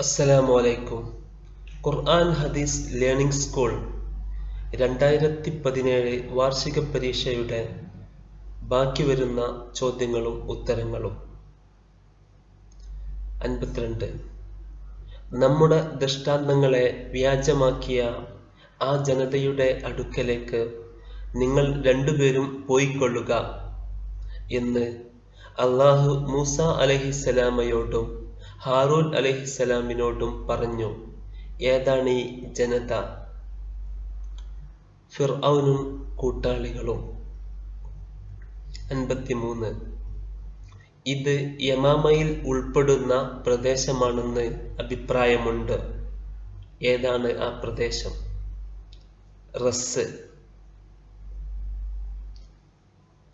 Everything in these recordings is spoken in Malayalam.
അസ്സലാമു അലൈക്കും ഖുർആൻ ഹദീസ് ലേണിംഗ് സ്കൂൾ രണ്ടായിരത്തി പതിനേഴ് വാർഷിക പരീക്ഷയുടെ ബാക്കി വരുന്ന ചോദ്യങ്ങളും ഉത്തരങ്ങളും. അൻപത്തിരണ്ട്. നമ്മുടെ ദൃഷ്ടാന്തങ്ങളെ വ്യാജമാക്കിയ ആ ജനതയുടെ അടുക്കലേക്ക് നിങ്ങൾ രണ്ടുപേരും പോയിക്കൊള്ളുക എന്ന് അള്ളാഹു മൂസ അലഹിസലാമയോടും ഹാറൂൻ അലഹിസലാമിനോടും പറഞ്ഞു ഏതാണ് ഈ ജനത? ഫിർഔനും കൂട്ടാളികളും. അൻപത്തിമൂന്ന്. ഇത് യമാമയിൽ ഉൾപ്പെടുന്ന പ്രദേശമാണെന്ന് അഭിപ്രായമുണ്ട്. ഏതാണ് ആ പ്രദേശം? റസ്.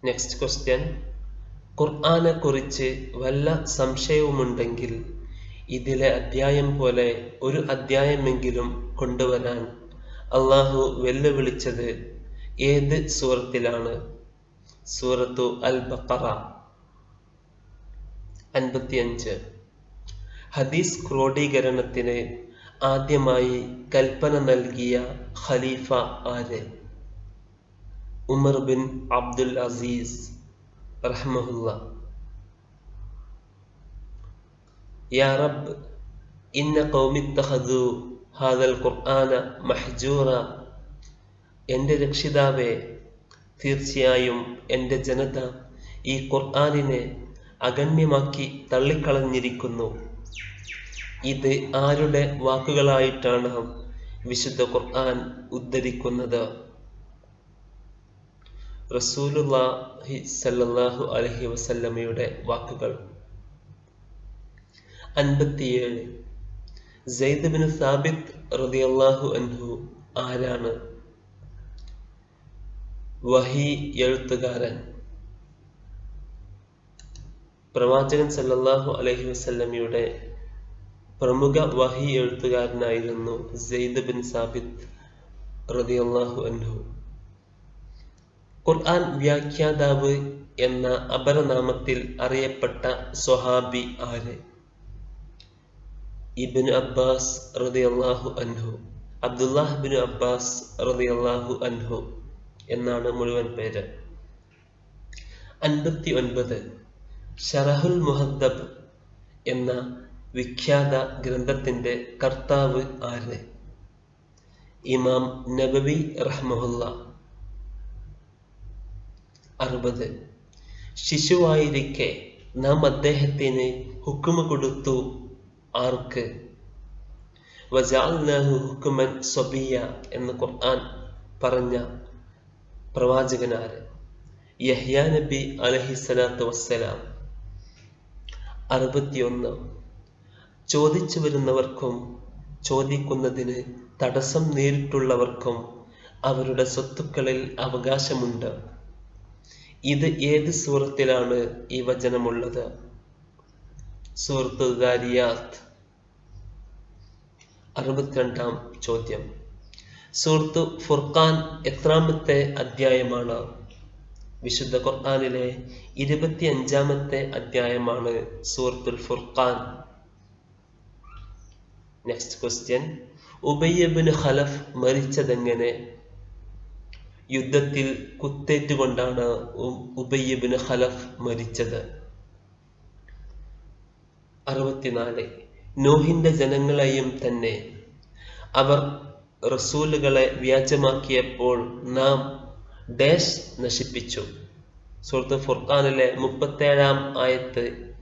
നെക്സ്റ്റ് ക്വസ്റ്റ്യൻ ഖുർആനെ കുറിച്ച് വല്ല സംശയവുമുണ്ടെങ്കിൽ ഇതിലെ അധ്യായം പോലെ ഒരു അധ്യായമെങ്കിലും കൊണ്ടുവരാൻ അള്ളാഹു വെല്ലുവിളിച്ചത് ഏത് സൂറത്തിലാണ്? സൂറത്തു അൽ ബക്കറ അൻപത്തിയഞ്ച്. ഹദീസ് ക്രോഡീകരണത്തിന് ആദ്യമായി കൽപ്പന നൽകിയ ഖലീഫ ആര്? ഉമർ ബിൻ അബ്ദുൽ അസീസ് റഹ്മഹുല്ല. യാ റബ്ബ് ഇന്ന ഖൗമിത്തഖദു ഹാദൽ ഖുർആന മഹ്ജൂറ. എന്റെ രക്ഷിതാവേ തീർച്ചയായും എന്റെ ജനത ഈ ഖുർആാനിനെ അഗണ്യമാക്കി തള്ളിക്കളഞ്ഞിരിക്കുന്നു. ഇത് ആരുടെ വാക്കുകളായിട്ടാണ് വിശുദ്ധ ഖുർആൻ ഉദ്ധരിക്കുന്നത്? റസൂലുള്ളാഹി സല്ലല്ലാഹു അലൈഹി വസല്ലമയുടെ വാക്കുകൾ. അൻപത്തിയേഴ്. സെയ്ദ് ബിൻ സാബിത്ത് റളിയല്ലാഹു അൻഹു ആരാണ്? വഹി എഴുത്തുകാരൻ. പ്രവാചകൻ സല്ലല്ലാഹു അലഹി വസല്ലമയുടെ പ്രമുഖ വഹി എഴുത്തുകാരനായിരുന്നു സെയ്ദ് ബിൻ സാബിത്ത് റളിയല്ലാഹു അൻഹു. ഖുർആൻ വ്യാഖ്യാതാവ് എന്ന അപരനാമത്തിൽ അറിയപ്പെട്ട സ്വഹാബി ആര്? ഇബിൻ അബ്ബാസ് റളിയല്ലാഹു അൻഹു അബ്ദുല്ലാഹ് ബിൻ അബ്ബാസ് റളിയല്ലാഹു അൻഹു എന്നാണ് മുഴുവൻ പേര്. അൻപത്തി ഒൻപത് ഷറഹുൽ മുഹദ്ദബ് എന്ന വിഖ്യാത ഗ്രന്ഥത്തിന്റെ കർത്താവ് ആര്? ഇമാം നബവി റഹ്മുല്ല അറുപത്. ശിശുവായിരിക്കെ നാം അദ്ദേഹത്തിന് ഹുക്കുമ കൊടുത്തു ആർക്ക്? സ്വബിയ എന്ന് ഖുർആൻ പറഞ്ഞ പ്രവാചകനാര്? യഹ്യാ നബി അലഹി സ്വലാത്തു വസ്സലാം. അറുപത്തിയൊന്ന്. ചോദിച്ചു വരുന്നവർക്കും ചോദിക്കുന്നതിന് തടസ്സം നേരിട്ടുള്ളവർക്കും അവരുടെ സ്വത്തുക്കളിൽ അവകാശമുണ്ട്. ഇത് ഏത് സൂറത്തിലാണ് ഈ വചനമുള്ളത്? സൂറത്ത് ദാരിയാത്ത് അറുപത്തിരണ്ടാം ചോദ്യം. സുഹൃത്ത് ഫുർഖാൻ എത്രാമത്തെ അധ്യായമാണ്? വിശുദ്ധ ഖുർആാനിലെ ഇരുപത്തി അഞ്ചാമത്തെ അധ്യായമാണ് സൂറത്തുൽ ഫുർഖാൻ. നെക്സ്റ്റ് ക്വസ്റ്റ്യൻ ഉബയ്യബിന് ഖലഫ് മരിച്ചതെങ്ങനെ? യുദ്ധത്തിൽ കുത്തേറ്റുകൊണ്ടാണ് ഉബയ്യബിന് ഖലഫ് മരിച്ചത്. അറുപത്തിനാല്. നോഹിന്റെ ജനങ്ങളെയും തന്നെ അവർ റസൂലുകളെ വ്യാജമാക്കിയപ്പോൾ നാം ഡാഷ് നശിപ്പിച്ചു. സുഹൃത്ത് ഫുർഖാനിലെ മുപ്പത്തേഴാം ആയത്ത്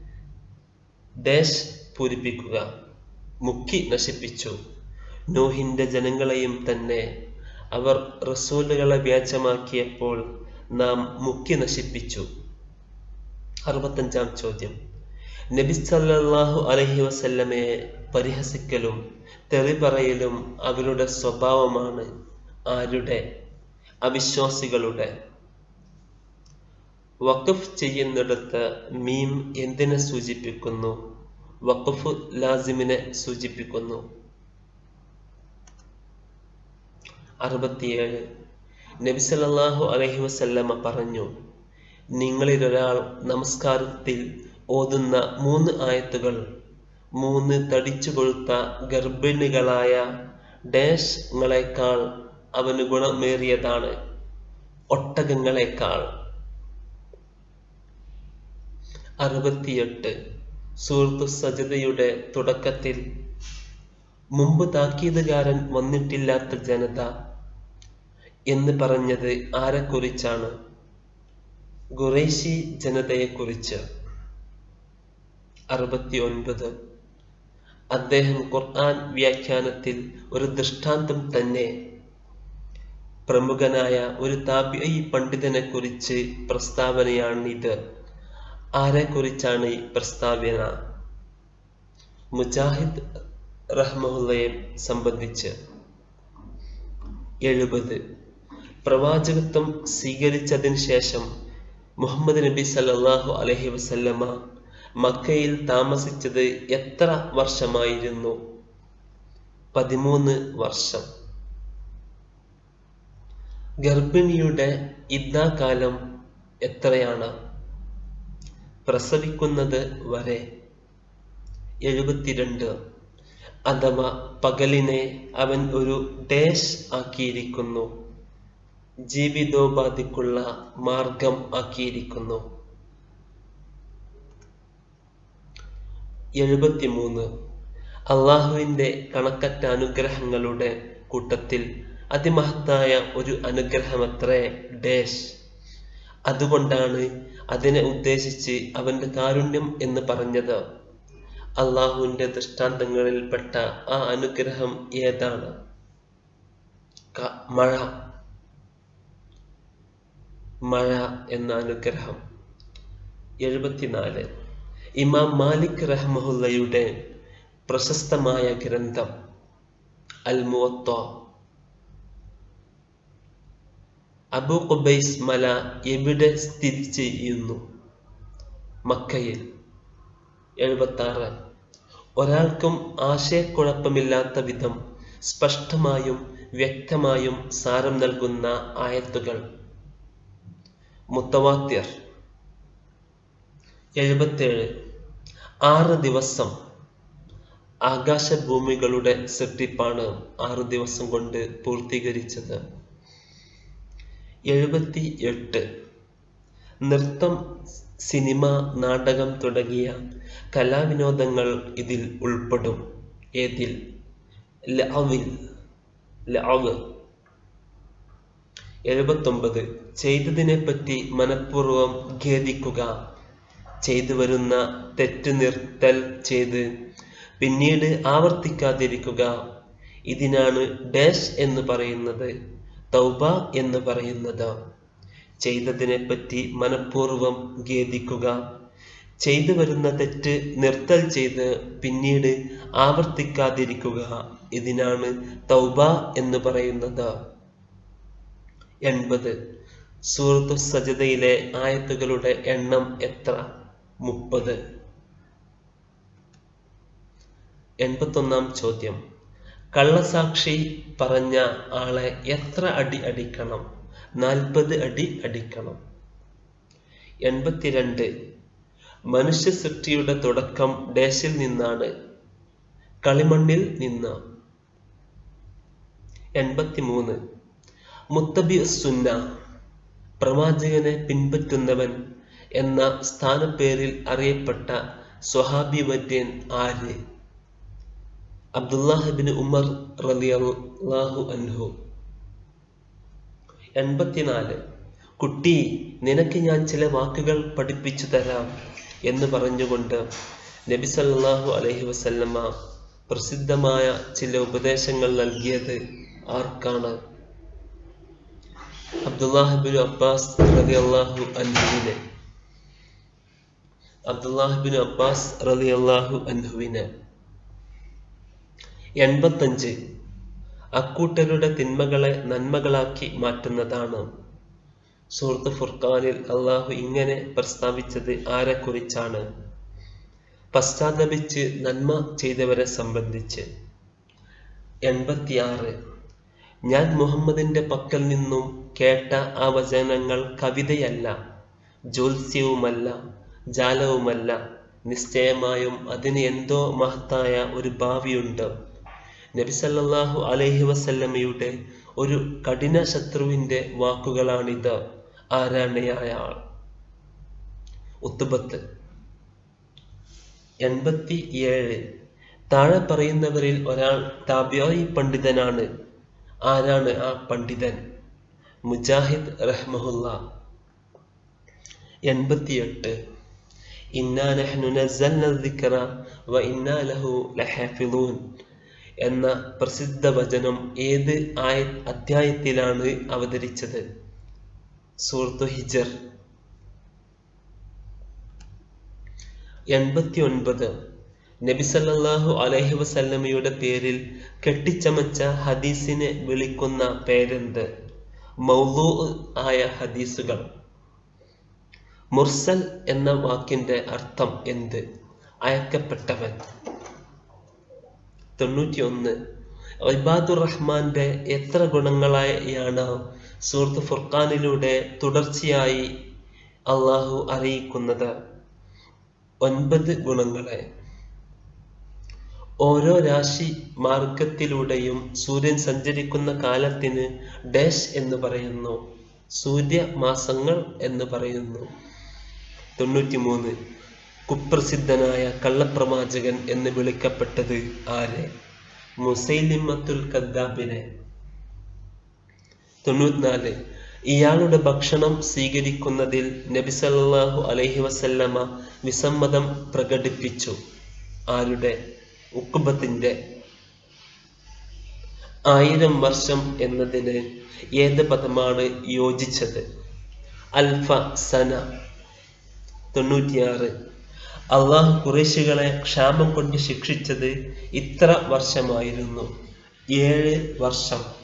ഡാഷ് പൂരിപ്പിക്കുക. മുക്കി നശിപ്പിച്ചു. നോഹിന്റെ ജനങ്ങളെയും തന്നെ അവർ റസൂലുകളെ വ്യാജമാക്കിയപ്പോൾ നാം മുക്കി നശിപ്പിച്ചു. അറുപത്തഞ്ചാം ചോദ്യം. നബി സല്ലല്ലാഹു അലൈഹി വസല്ലമയെ പരിഹസിക്കലും തെറി പറയലും അവരുടെ സ്വഭാവമാണ് ആരുടെ? അവിശ്വാസികളുടെ. വഖഫ് ചെയ്യുന്നിടത്ത് മീം എന്തിനെ സൂചിപ്പിക്കുന്നു? വഖഫ് ലാസിമിനെ സൂചിപ്പിക്കുന്നു. അറുപത്തിയേഴ്. നബി സല്ലല്ലാഹു അലൈഹി വസല്ലമ പറഞ്ഞു നിങ്ങളിലൊരാൾ നമസ്കാരത്തിൽ ഓതുന്ന മൂന്ന് ആയത്തുകൾ. മൂന്ന് തടിച്ചു കൊഴുത്ത ഗർഭിണികളായ ഡേഷ്ങ്ങളെക്കാൾ അവന് ഗുണമേറിയതാണ്. ഒട്ടകങ്ങളെക്കാൾ. അറുപത്തിയെട്ട്. സൂറത്തു സജതയുടെ തുടക്കത്തിൽ മുമ്പ് താക്കീതുകാരൻ വന്നിട്ടില്ലാത്ത ജനത എന്ന് പറഞ്ഞത് ആരെക്കുറിച്ചാണ്? ഖുറൈശി ജനതയെക്കുറിച്ച്. അറുപത്തി ഒൻപത് അദ്ദേഹം ഖുർആൻ വ്യാഖ്യാനത്തിൽ ഒരു ദൃഷ്ടാന്തം തന്നെ. പ്രമുഖനായ ഒരു താബിഐ പണ്ഡിതനെ കുറിച്ച് പ്രസ്താവനയാണിത്. ആരെക്കുറിച്ചാണ് ഈ പ്രസ്താവന? മുജാഹിദ് റഹ്മുല്ലയെ സംബന്ധിച്ച്. എഴുപത്. പ്രവാചകത്വം സ്വീകരിച്ചതിന് ശേഷം മുഹമ്മദ് നബി സല്ലാഹു അലഹി വസല്ലമ മക്കയിൽ താമസിച്ചത് എത്ര വർഷമായിരുന്നു? പതിമൂന്ന് വർഷം. ഗർഭിണിയുടെ ഇദ്ദാകാലം എത്രയാണ്? പ്രസവിക്കുന്നത് വരെ എഴുപത്തിരണ്ട്. അഥവാ പകലിനെ അവൻ ഒരു ഡേഷ് ആക്കിയിരിക്കുന്നു. ജീവിതോപാധിക്കുള്ള മാർഗം ആക്കിയിരിക്കുന്നു. എഴുപത്തിമൂന്ന്. അള്ളാഹുവിന്റെ കണക്കറ്റ അനുഗ്രഹങ്ങളുടെ കൂട്ടത്തിൽ അതിമഹത്തായ ഒരു അനുഗ്രഹമത്രേ ഡേഷ്. അതുകൊണ്ടാണ് അതിനെ ഉദ്ദേശിച്ച് അവന്റെ കാരുണ്യം എന്ന് പറഞ്ഞത്. അള്ളാഹുവിന്റെ ദൃഷ്ടാന്തങ്ങളിൽപ്പെട്ട ആ അനുഗ്രഹം ഏതാണ്? മഴ. മഴ എന്ന അനുഗ്രഹം. എഴുപത്തിനാല്. ഇമാം മാലിക് റഹ്മുല്ലയുടെ പ്രശസ്തമായ ഗ്രന്ഥം അൽ മുവത്ത അബു ഖുബൈസ് മല എവിടെ സ്ഥിതി ചെയ്യുന്നു? മക്കയിൽ. എഴുപത്തി ആറ് ഒരാൾക്കും ആശയക്കുഴപ്പമില്ലാത്ത വിധം സ്പഷ്ടമായും വ്യക്തമായും സാരം നൽകുന്ന ആയത്തുകൾ. മുത്തവാത്യർ എഴുപത്തേഴ്. ആറ് ദിവസം ആകാശഭൂമികളുടെ സൃഷ്ടിപ്പാണ് ആറ് ദിവസം കൊണ്ട് പൂർത്തീകരിച്ചത്. എഴുപത്തി എട്ട് നൃത്തം സിനിമ നാടകം തുടങ്ങിയ കലാവിനോദങ്ങൾ ഇതിൽ ഉൾപ്പെടും. ഏതിൽ? ലവിൽ. ലവ്. എഴുപത്തൊമ്പത്. ചെയ്തതിനെപ്പറ്റി മനഃപൂർവം ഖേദിക്കുക. ചെയ്തു വരുന്ന തെറ്റ് നിർത്തൽ ചെയ്ത് പിന്നീട് ആവർത്തിക്കാതിരിക്കുക. ഇതിനാണ് ഡാഷ് എന്ന് പറയുന്നത് തൗബ എന്ന് പറയുന്നത്. ചെയ്തതിനെപ്പറ്റി മനഃപൂർവം ഖേദിക്കുക. ചെയ്തു വരുന്ന തെറ്റ് നിർത്തൽ ചെയ്ത് പിന്നീട് ആവർത്തിക്കാതിരിക്കുക. ഇതിനാണ് തൗബ എന്ന് പറയുന്നത്. എൺപത്. സൂറത്തു സജതയിലെ ആയത്തുകളുടെ എണ്ണം എത്ര? മുപ്പത്. എൺപത്തൊന്നാം ചോദ്യം. കള്ളസാക്ഷി പറഞ്ഞ ആളെ എത്ര അടി അടിക്കണം? നാൽപ്പത് അടി അടിക്കണം. എൺപത്തിരണ്ട്. മനുഷ്യ സൃഷ്ടിയുടെ തുടക്കം ഡേശിൽ നിന്നാണ്. കളിമണ്ണിൽ നിന്ന്. എൺപത്തിമൂന്ന്. മുത്തബി സുന്ന. പ്രവാചകനെ പിൻപറ്റുന്നവൻ എന്ന സ്ഥാനപ്പേരിൽ അറിയപ്പെട്ട സ്വഹാബി വര്യൻ ആര്? അബ്ദുല്ലാഹിബിൻ ഉമർ റലിയാഹു അൻഹു. എൺപത്തിനാല്. കുട്ടി നിനക്ക് ഞാൻ ചില വാക്കുകൾ പഠിപ്പിച്ചു തരാം എന്ന് പറഞ്ഞുകൊണ്ട് നബി സല്ലല്ലാഹു അലൈഹി വസല്ലമ പ്രസിദ്ധമായ ചില ഉപദേശങ്ങൾ നൽകിയത് ആർക്കാണ്? അബ്ദുല്ലാഹിബിൻ അബ്ബാസ് റലിയാഹു അൻഹുവിനെ. അബ്ദുല്ലാഹിബിൻ അബ്ബാസ് റളിയല്ലാഹു അൻഹുവിനെ എൺപത്തഞ്ച് അക്കൂട്ടരുടെ തിന്മകളെ നന്മകളാക്കി മാറ്റുന്നതാണ്. സൂറത്ത് ഫുർഖാനിൽ അള്ളാഹു ഇങ്ങനെ പ്രസ്താവിച്ചത് ആരെക്കുറിച്ചാണ്? പശ്ചാത്തപിച്ച് നന്മ ചെയ്തവരെ സംബന്ധിച്ച്. എൺപത്തിയാറ് ഞാൻ മുഹമ്മദിന്റെ പക്കൽ നിന്നും കേട്ട ആ വചനങ്ങൾ കവിതയല്ല ജ്യോത്സ്യവുമല്ല ജാലവുമല്ല നിശ്ചയമായും അതിന് എന്തോ മഹത്തായ ഒരു ഭാവിയുണ്ട്. നബിസല്ലാഹു അലൈഹി വസല്ലമയുടെ ഒരു കഠിന ശത്രുവിന്റെ വാക്കുകളാണിത്. ആരാണയായ ആൾ? ഉത്തുബത്ത്. എൺപത്തി ഏഴ് താഴെ പറയുന്നവരിൽ ഒരാൾ താബ്യായി പണ്ഡിതനാണ്. ആരാണ് ആ പണ്ഡിതൻ? മുജാഹിദ് റഹ്മഹുല്ല. എൺപത്തിയെട്ട്. ഇന്നാ നഹ്നു നസ്സൽന ദിക്റ വ ഇന്നാ ലഹു ലഹാഫിളൂൻ എന്ന പ്രസിദ്ധ വചനം ഏത് ആയ അധ്യായത്തിലാണ് അവതരിച്ചത്? സൂറത്തു ഹിജർ. എൺപത്തി ഒൻപത് നബിസല്ലാഹു അലൈഹി വസല്ലമയുടെ പേരിൽ കെട്ടിച്ചമച്ച ഹദീസിനെ വിളിക്കുന്ന പേരെന്ത്? മൗലൂ ആയ ഹദീസുകൾ. മുർസൽ എന്ന വാക്കിന്റെ അർത്ഥം എന്ത്? അയക്കപ്പെട്ടവൻ. തൊണ്ണൂറ്റിയൊന്ന്. ഇബാദുർ റഹ്മാന്റെ എത്ര ഗുണങ്ങളായാണ് സൂറത്ത് ഫുർഖാനിലൂടെ തുടർച്ചയായി അള്ളാഹു അറിയിക്കുന്നത്? ഒൻപത് ഗുണങ്ങളെ. ഓരോ രാശി മാർഗത്തിലൂടെയും സൂര്യൻ സഞ്ചരിക്കുന്ന കാലത്തിന് ഡാഷ് എന്ന് പറയുന്നു. സൂര്യ മാസങ്ങൾ എന്ന് പറയുന്നു. തൊണ്ണൂറ്റിമൂന്ന്. കുപ്രസിദ്ധനായ കള്ളപ്രവാചകൻ എന്ന് വിളിക്കപ്പെട്ടത് ആരെ? മുസൈലിമത്തുൽ കദ്ദാബിനെ. തൊണ്ണൂറ്റിനാല്. ഇയാളുടെ ഭക്ഷണം സ്വീകരിക്കുന്നതിൽ നബി സല്ലല്ലാഹു അലൈഹി വസല്ലമ വിസമ്മതം പ്രകടിപ്പിച്ചു. ആരുടെ? ഉക്കുബത്തിന്റെ ആയിരം വർഷം എന്നതിന് ഏത് പദമാണ് യോജിച്ചത്? അൽഫ സന. തൊണ്ണൂറ്റിയാറ്. അള്ളാഹു കുറേശികളെ ക്ഷാമം കൊണ്ട് ശിക്ഷിച്ചത് ഇത്ര വർഷമായിരുന്നു. ഏഴ് വർഷം.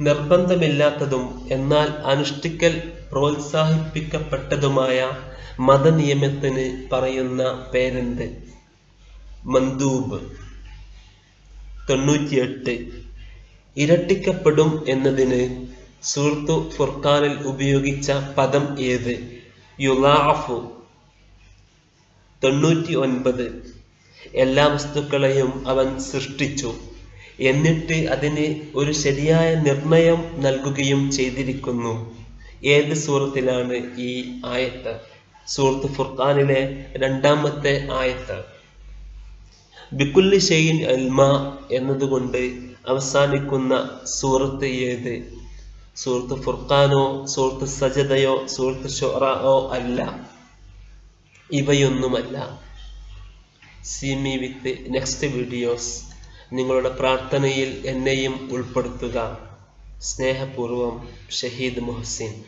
നിർബന്ധമില്ലാത്തതും എന്നാൽ അനുഷ്ഠിക്കൽ പ്രോത്സാഹിപ്പിക്കപ്പെട്ടതുമായ മതനിയമത്തിന് പറയുന്ന പേരെന്ത്? മന്ദൂബ്. തൊണ്ണൂറ്റിയെട്ട്. ഇരട്ടിക്കപ്പെടും എന്നതിന് സൂർത്തു ഫുർഖാനിൽ ഉപയോഗിച്ച പദം ഏത്? യുലാഫു തൊണ്ണൂറ്റി ഒൻപത് എല്ലാ വസ്തുക്കളെയും അവൻ സൃഷ്ടിച്ചു. എന്നിട്ട് അതിന് ഒരു ശരിയായ നിർണയം നൽകുകയും ചെയ്തിരിക്കുന്നു. ഏത് സൂറത്തിലാണ് ഈ ആയത്ത്? സൂറത്ത് ഫുർഖാനിലെ രണ്ടാമത്തെ ആയത്ത്. ബിക്കുല്ലി ഷെയ്ൻ അൽമ എന്നതുകൊണ്ട് അവസാനിക്കുന്ന സൂറത്ത് ഏത്? സൂറത്ത് ഫുർഖാനോ സൂറത്ത് സജതയോ സൂറത്ത് ഷൊറോ അല്ല. ഇവയൊന്നുമല്ല. See me with next videos നിങ്ങളുടെ പ്രാർത്ഥനയിൽ എന്നെയും ഉൾപ്പെടുത്തുക. സ്നേഹപൂർവം ഷഹീദ് മുഹസിൻ